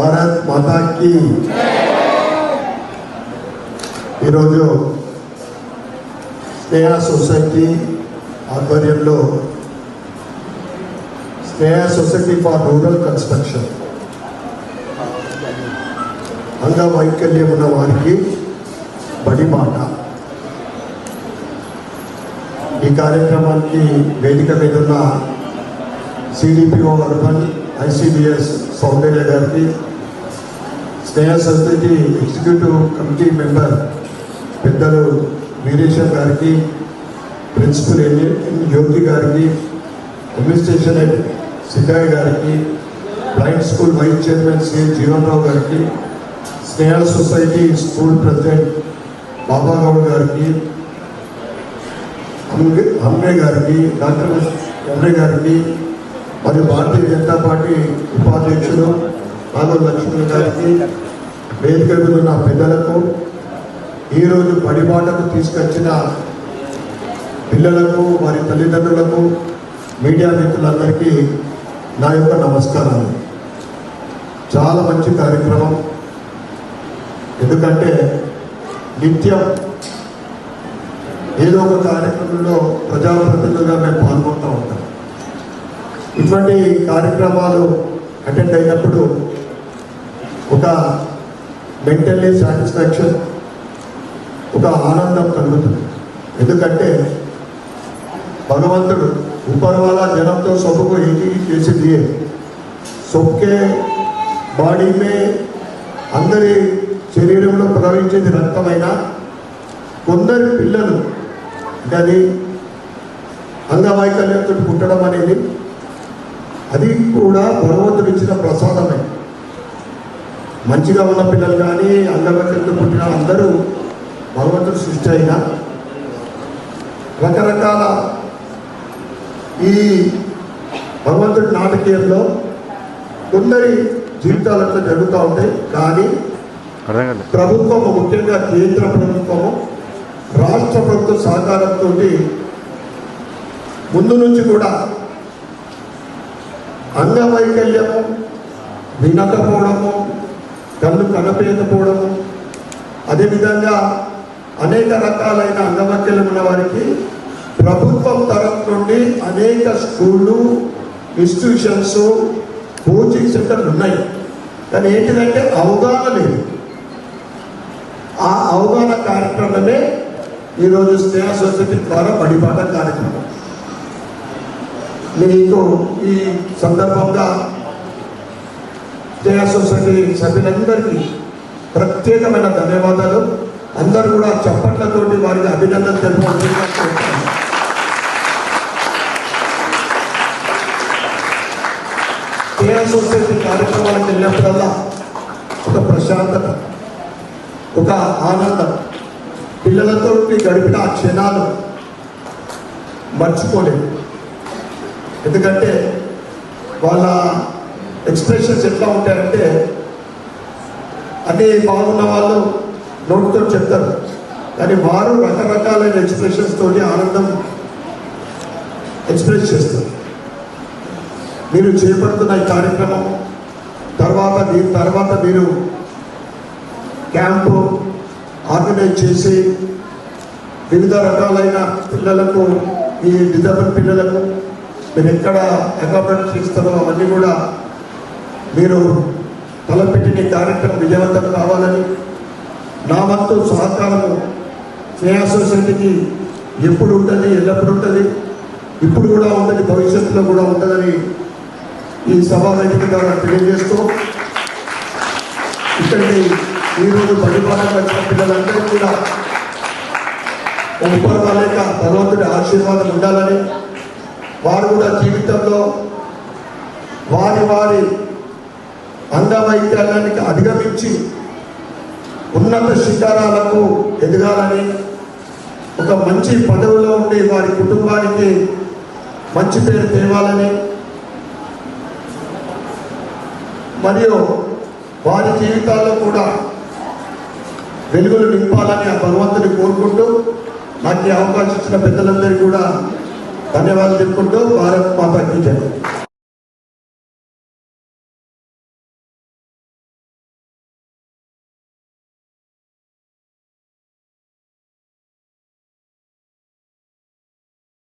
భారత్ మాతాకి. ఈరోజు స్నేహ సొసైటీ ఆధ్వర్యంలో Sneha society for rural construction. అంగవైకల్యం ఉన్న వారికి బడి మాట ఈ కార్యక్రమానికి వేదిక మీద ఉన్న సిడిపిఓ అర్బన్ ఐసిడిఎస్ సౌందర్య గారికి Sneha society executive committee member పెద్దలు వీరేశ్వర్ గారికి ప్రిన్సిపల్ ఎన్- జ్యోతి గారికి అడ్మినిస్ట్రేషన్ హెడ్ సిద్ధాయ్ గారికి blind school vice chairman C Jeevan Rao గారికి Sneha society school president Babagoud గారికి అమ్మే గారికి డాక్టర్ అమ్మే గారికి మరియు భారతీయ జనతా పార్టీ ఉపాధ్యక్షుడు నాగర్ లక్ష్మీ గారికి వేదిక మీద ఉన్న పెద్దలకు ఈరోజు పడిబాటకు తీసుకొచ్చిన పిల్లలకు వారి తల్లిదండ్రులకు మీడియా మిత్రులందరికీ నా యొక్క నమస్కారాలు. చాలా మంచి కార్యక్రమం. ఎందుకంటే నిత్యం ఏదో ఒక కార్యక్రమంలో ప్రజాప్రతినిధులుగా మేము పాల్గొంటూ ఉంటాం. ఇటువంటి కార్యక్రమాలు అటెండ్ అయినప్పుడు ఒక మెంటల్లీ సాటిస్ఫాక్షన్ ఒక ఆనందం కలుగుతుంది. ఎందుకంటే భగవంతుడు ఉపరవాల జనంతో సొబకు ఏకీ చేసి దియే బాడీమే బాడీ మే అందరి శరీరంలో ప్రవహించేది రక్తమైన కొందరి పిల్లలు అది అంగవైకల్యంతో పుట్టడం అనేది అది కూడా భగవంతుడు ఇచ్చిన ప్రసాదమే. మంచిగా ఉన్న పిల్లలు కానీ అంగవైకల్యంతో పుట్టిన అందరూ భగవంతుడు సృష్టి అయినా రకరకాల ఈ భగవంతుడి నాటకీయంలో కొందరి జీవితాలతో జరుగుతూ ఉంటాయి. కానీ ప్రభుత్వము ముఖ్యంగా కేంద్ర ప్రభుత్వము రాష్ట్ర ప్రభుత్వ సహకారంతో ముందు నుంచి కూడా అంగవైకల్యము వినకపోవడము కళ్ళు కనపేయకపోవడము అదేవిధంగా అనేక రకాలైన అంగవైకల్యం ఉన్న వారికి ప్రభుత్వం తరఫు నుండి అనేక స్కూళ్ళు ఇన్స్టిట్యూషన్స్ కోచింగ్ సెంటర్లు ఉన్నాయి. కానీ ఏంటిదంటే అవగాహన లేదు. ఆ అవగాహన కార్యక్రమమే ఈరోజు స్నేహ సొసైటీ ద్వారా బడిపాట కార్యక్రమం. మీకు ఈ సందర్భంగా స్నేహ సొసైటీ సభ్యులందరికీ ప్రత్యేకమైన ధన్యవాదాలు. అందరూ కూడా చప్పట్లతోటి వారికి అభినందన తెలుపుకుంటున్నాను స్నేహ సొసైటీ కార్యక్రమాలకు వెళ్ళినప్పుడల్లా ఒక ప్రశాంతత ఒక ఆనందం పిల్లలతో గడిపిన ఆ క్షణాలు మర్చిపోలేము. ఎందుకంటే వాళ్ళ ఎక్స్ప్రెషన్స్ ఎట్లా ఉంటాయంటే అన్నీ బాగున్న వాళ్ళు నోటితో చెప్తారు. కానీ వారు రకరకాలైన ఎక్స్ప్రెషన్స్ తోటి ఆనందం ఎక్స్ప్రెస్ చేస్తారు. మీరు చేపడుతున్న ఈ కార్యక్రమం తర్వాత దీని తర్వాత మీరు క్యాంపు ఆర్గనైజ్ చేసి వివిధ రకాలైన పిల్లలకు ఈ డిజబుల్ పిల్లలకు మీరు ఎక్కడ అకామిడేట్ చేస్తారో అవన్నీ కూడా మీరు తలపెట్టిన కార్యక్రమం విజయవంతం కావాలని నా వంతు సహకారము స్నేహ సొసైటీకి ఎప్పుడు ఉంటుంది ఎల్లప్పుడు ఉంటుంది ఇప్పుడు కూడా ఉంటుంది భవిష్యత్తులో కూడా ఉంటుందని ఈ సభా వేదిక ద్వారా తెలియజేస్తూ ఇక్కడికి ఈరోజు పరిపాలన వచ్చిన పిల్లలందరూ కూడా ఉపర్వాలేక భగవంతుడి ఆశీర్వాదం ఉండాలని వారు కూడా జీవితంలో వారి వారి అంగవైకల్యానికి అధిగమించి ఉన్నత శిఖరాలకు ఎదగాలని ఒక మంచి పదవిలో ఉండే వారి కుటుంబానికి మంచి పేరు తేవాలని మరియు వారి జీవితాల్లో కూడా వెలుగులు నింపాలని ఆ భగవంతుని కోరుకుంటూ నాకు ఈ అవకాశం ఇచ్చిన పెద్దలందరికీ కూడా ధన్యవాదాలు తెలుపుకుంటూ భారత్ మాతాకి జై.